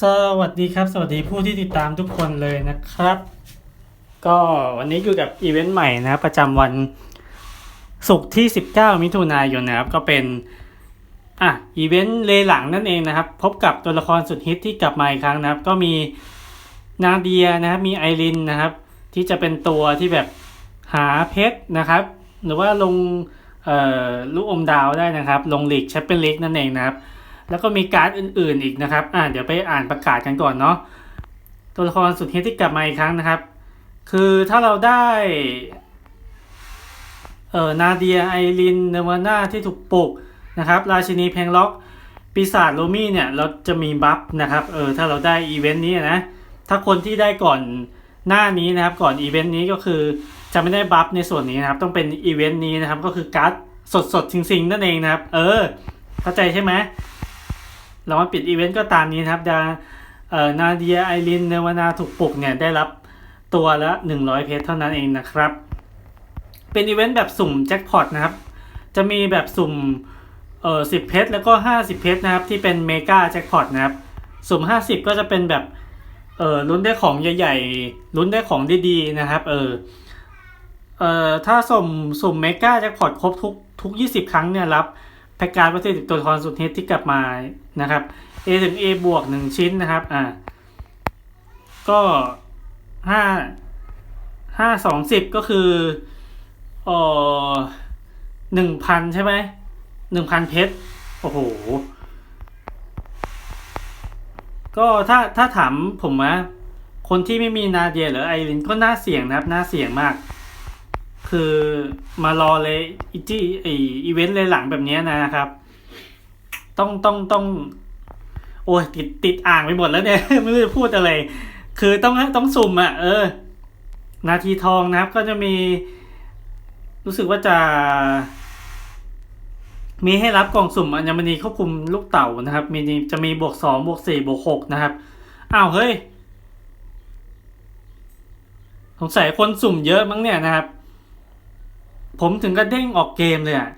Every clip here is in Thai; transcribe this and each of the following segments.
สวัสดีครับ สวัสดีผู้ที่ติดตามทุกคนเลยนะครับ ก็วันนี้อยู่กับอีเวนต์ใหม่นะประจำวันศุกร์ที่ 19 มิถุนายนนะครับ ก็เป็นอะอีเวนต์เลหลังนั่นเองนะครับ พบกับตัวละครสุดฮิตที่กลับมาอีกครั้งนะครับ ก็มีนาเดียนะครับมีไอรินนะครับ ที่จะเป็นตัวที่แบบหาเพชรนะครับ หรือว่าลงเอ่อลูกอมดาวได้นะครับ ลงลีกแชมเปี้ยนลีกนั่นเองนะครับ แล้วก็มีการ์ดอื่นๆอีกนะครับอ่าเดี๋ยวไปอ่านประกาศกันก่อนเนาะตัวละครสุดฮิตที่กลับมาอีกครั้งนะครับ คือถ้าเราได้เอ่อนาเดียไอรินเนวาน่าที่ถูกปลุกนะครับ ราชินีเพลงล็อกปีศาจโรมี่เนี่ยเราจะมีบัฟนะครับเออถ้าเราได้อีเวนต์นี้นะถ้าคนที่ได้ก่อนหน้านี้นะครับ ก่อนอีเวนต์นี้ก็คือจะไม่ได้บัฟในส่วนนี้นะครับ ต้องเป็นอีเวนต์นี้นะครับ ก็คือการ์ดสดๆจริงๆนั่นเองนะครับ เออ เข้าใจใช่ไหม เรามาปิดอีเวนต์ก็ตามนี้นะครับดาเอ่อนาเดียไอรินเนวนาถูกปลุกเนี่ยได้รับตัวละ 100 เพชรเท่านั้นเองนะครับ เป็นอีเวนต์แบบสุ่มแจ็คพอตนะครับ จะมีแบบสุ่มเอ่อ10เพชรแล้วก็ 50 เพชรนะครับ ที่เป็นเมกาแจ็คพอตนะครับ สุ่ม 50 ก็จะเป็นแบบเอ่อลุ้นได้ของใหญ่ๆลุ้นได้ของดีๆนะครับเออเอ่อถ้าสุ่มสุ่มเมกาแจ็คพอตครบทุกทุก 20 ครั้งเนี่ยรับ แพ็กการ์ดวัตถุดิบตัวละครสุดฮิตที่กลับมานะครับ A ถึง A บวกหนึ่งชิ้นนะครับ อ่า ก็ห้าห้าสองสิบก็คือเอ่อหนึ่งพันใช่ไหมหนึ่งพันเพชร โอ้โห ก็ถ้าถ้าถามผมนะคนที่ไม่มีนาเดียหรือไอรินก็น่าเสี่ยงนะครับ น่าเสี่ยงมาก คือมารอเลยอีจี้ไออีเวนต์เลยหลังแบบนี้นะครับ ต้องต้องต้อง โอ้ยติดติดอ่างไปหมดแล้วเนี่ย ไม่รู้จะพูดอะไร คือต้องต้องสุ่มอะ เออ นาทีทองนะครับ ก็จะมี รู้สึกว่าจะ มีให้รับกล่องสุ่มอัญมณีควบคุมลูกเต่านะครับ มีจะมีบวกสองบวกสี่บวกหกนะครับอ้าวเฮ้ยสงสัยคนสุ่มเยอะมั้งเนี่ยนะครับ ผมถึงก็เด้งออกเกมเลยอะ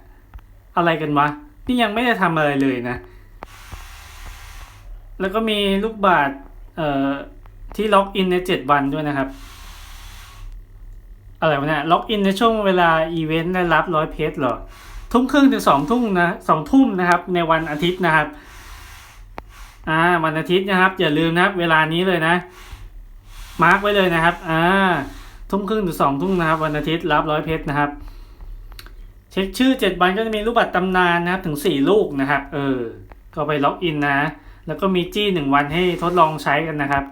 อะไรกันวะ นี่ยังไม่ได้ทำอะไรเลยนะ แล้วก็มีลูกบาทเอ่อที่ล็อกอินในเจ็ดวันด้วยนะครับ อะไรวะเนี่ยล็อกอินในช่วงเวลาอีเวนต์ได้รับร้อยเพชรเหรอ ทุ่มครึ่งถึงสองทุ่มนะสองทุ่มนะครับ ในวันอาทิตย์นะครับ อ่าวันอาทิตย์นะครับ อย่าลืมนะครับ เวลานี้เลยนะ มาร์กไว้เลยนะครับ อ่าทุ่มครึ่งถึงสองทุ่มนะครับ วันอาทิตย์รับร้อยเพชรนะครับ เช็คชื่อเจ็ดวันก็จะมีรูปบัตรตำนานนะครับถึงสี่ลูกนะครับ เออ ก็ไปล็อกอินนะ แล้วก็มีจี้หนึ่งวันให้ทดลองใช้กันนะครับ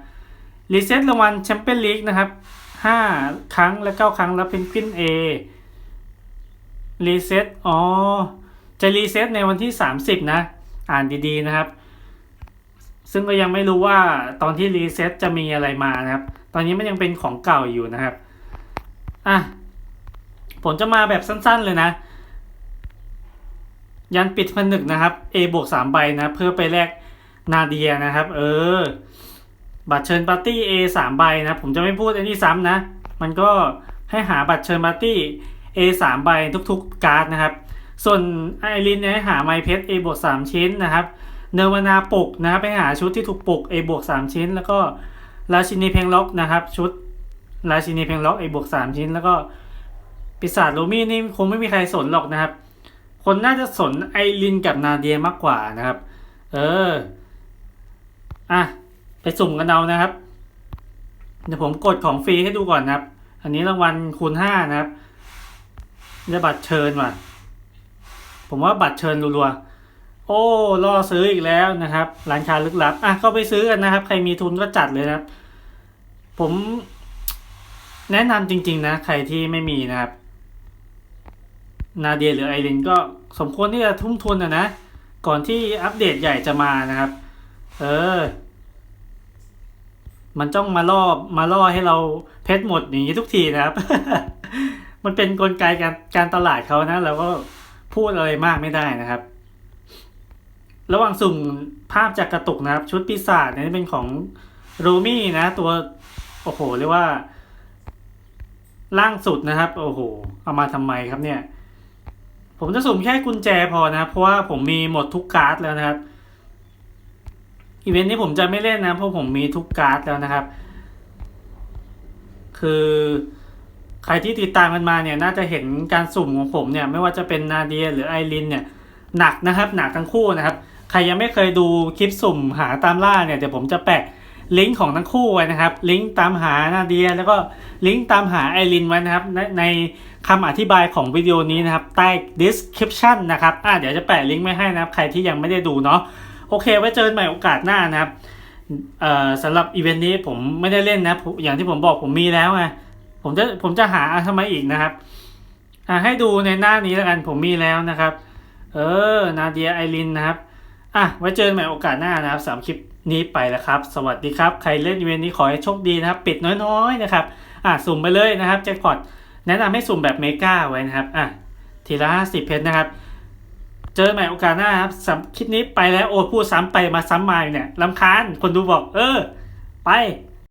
รีเซ็ตรางวัลแชมเปี้ยนลีกนะครับห้าครั้งและเก้าครั้งแล้วเป็นขึ้นเอรีเซ็ตอ๋อ จะรีเซ็ตในวันที่สามสิบนะ อ่านดีๆนะครับ ซึ่งก็ยังไม่รู้ว่าตอนที่รีเซ็ตจะมีอะไรมานะครับ ตอนนี้มันยังเป็นของเก่าอยู่นะครับ อะผมจะมาแบบสั้นๆเลยนะ ยันปิดผนึกนะครับ A บวกสามใบนะ เพื่อไปแลกนาเดียนะครับ เออ บัตรเชิญปาร์ตี้ A สามใบนะ ผมจะไม่พูดอันนี้ซ้ำนะ มันก็ให้หาบัตรเชิญปาร์ตี้ A สามใบทุกๆการ์ดนะครับ ส่วนไอรินเนี่ยหาไมเพชร A บวกสามชิ้นนะครับ เนวานาปลุกนะครับไปหาชุดที่ถูกปลุก A บวกสามชิ้น แล้วก็ราชินีเพลงล็อกนะครับ ชุดราชินีเพลงล็อก A บวกสามชิ้น แล้วก็ปีศาจโรมี่นี่คงไม่มีใครสนหรอกนะครับ คนน่าจะสนไอรินกับนาเดียมากกว่านะครับ เออ อะ ไปสุ่มกันเอานะครับ เดี๋ยวผมกดของฟรีให้ดูก่อนนะครับ อันนี้รางวัลคูณห้านะครับได้บัตรเชิญว่ะ ผมว่าบัตรเชิญรัวๆ โอ้ล่อซื้ออีกแล้วนะครับ ร้านค้าลึกลับ อะก็ไปซื้อกันนะครับ ใครมีทุนก็จัดเลยนะครับ ผมแนะนำจริง ๆ นะ ใครที่ไม่มีนะครับ นาเดียหรือไอรินก็สมควรที่จะทุ่มทุนนะนะ ก่อนที่อัปเดตใหญ่จะมานะครับ เออ มันต้องมาล่อมาล่อให้เราเพชรหมดอย่างนี้ทุกทีนะครับ มันเป็นนกลไกการการตลาดเขานะเราก็พูดอะไรมากไม่ได้นะครับ ระหว่างสุ่มภาพจากกระตุกนะครับ ชุดปีศาจเนี่ยเป็นของโรมี่นะ ตัว โอ้โหเรียกว่าล่างสุดนะครับ โอ้โห เอามาทำไมครับเนี่ย ผมจะสุ่มแค่กุญแจพอนะครับเพราะว่าผมมีหมดทุกการ์ดแล้วนะครับอีเวนต์นี้ผมจะไม่เล่นนะเพราะผมมีทุกการ์ดแล้วนะครับ คือใครที่ติดตามกันมาเนี่ยน่าจะเห็นการสุ่มของผมเนี่ยไม่ว่าจะเป็นนาเดียหรือไอรินเนี่ยหนักนะครับ หนักทั้งคู่นะครับ ใครยังไม่เคยดูคลิปสุ่มหาตามล่าเนี่ยเดี๋ยวผมจะแปะ ลิงก์ของทั้งคู่ไว้นะครับ ลิงก์ตามหานาเดีย แล้วก็ลิงก์ตามหาไอรินไว้นะครับ ในในคำอธิบายของวิดีโอนี้นะครับ ใต้ description นะครับอ่าเดี๋ยวจะแปะลิงก์ไว้ให้นะครับ ใครที่ยังไม่ได้ดูเนาะโอเค ไว้เจอกันใหม่โอกาสหน้านะครับเอ่อสำหรับอีเวนต์นี้ผมไม่ได้เล่นนะ อย่างที่ผมบอกผมมีแล้วไงผมจะผมจะหาทำไมอีกนะครับให้ดูในหน้านี้แล้วกันผมมีแล้วนะครับ เออ นาเดียไอรินนะครับ อะ ไว้เจอกันใหม่โอกาสหน้านะครับสามคลิป นี้ไปแล้วครับ สวัสดีครับ ใครเล่นอีเวนต์นี้ขอให้โชคดีนะครับ ปิดน้อยๆนะครับ อะสุ่มไปเลยนะครับแจ็คพอตแนะนำให้สุ่มแบบเมกาไว้นะครับ อะทีละห้าสิบเพชรนะครับ เจอใหม่โอกาสหน้าครับสำคลิปนี้ไปแล้วโอ้พูดซ้ำไปมาซ้ำมาเนี่ยลำคาญคนดูบอก เออ ไป